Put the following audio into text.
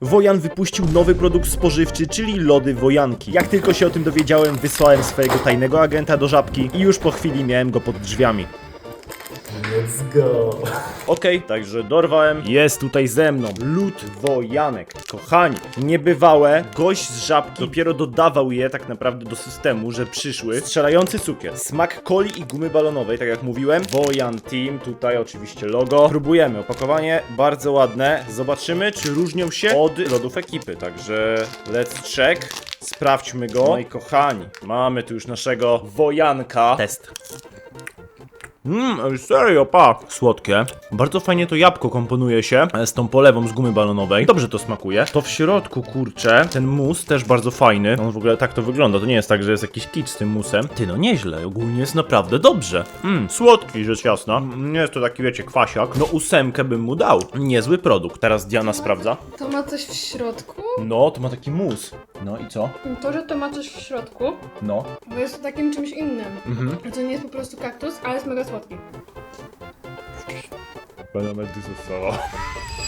Wojan wypuścił nowy produkt spożywczy, czyli lody Wojanki. Jak tylko się o tym dowiedziałem, wysłałem swojego tajnego agenta do żabki i już po chwili miałem go pod drzwiami. Let's go. Okej, także dorwałem. Jest tutaj ze mną lód wojanek. Kochani, niebywałe. Gość z żabki dopiero dodawał je tak naprawdę do systemu, że przyszły. Strzelający cukier, smak coli i gumy balonowej, tak jak mówiłem. Wojan Team, tutaj oczywiście logo. Próbujemy, opakowanie bardzo ładne. Zobaczymy, czy różnią się od lodów ekipy. Także let's check. Sprawdźmy go. No i kochani, mamy tu już naszego wojanka. Test. Mmm, serio, pa! Słodkie. Bardzo fajnie to jabłko komponuje się e, z tą polewą z gumy balonowej. Dobrze to smakuje. To w środku, kurczę, ten mus też bardzo fajny. On w ogóle tak to wygląda. To nie jest tak, że jest jakiś kicz z tym musem. Ty, no nieźle. Ogólnie jest naprawdę dobrze. Mmm, słodki, rzecz jasna. Mm, Nie jest to taki, wiecie, kwasiak. No ósemkę bym mu dał. Niezły produkt. Teraz Diana sprawdza. To ma coś w środku? No, to ma taki mus. No i co? To, że to ma coś w środku, No. bo jest to takim czymś innym. Mhm. A to nie jest po prostu kaktus, ale jest mega słodki. Będę medysosował.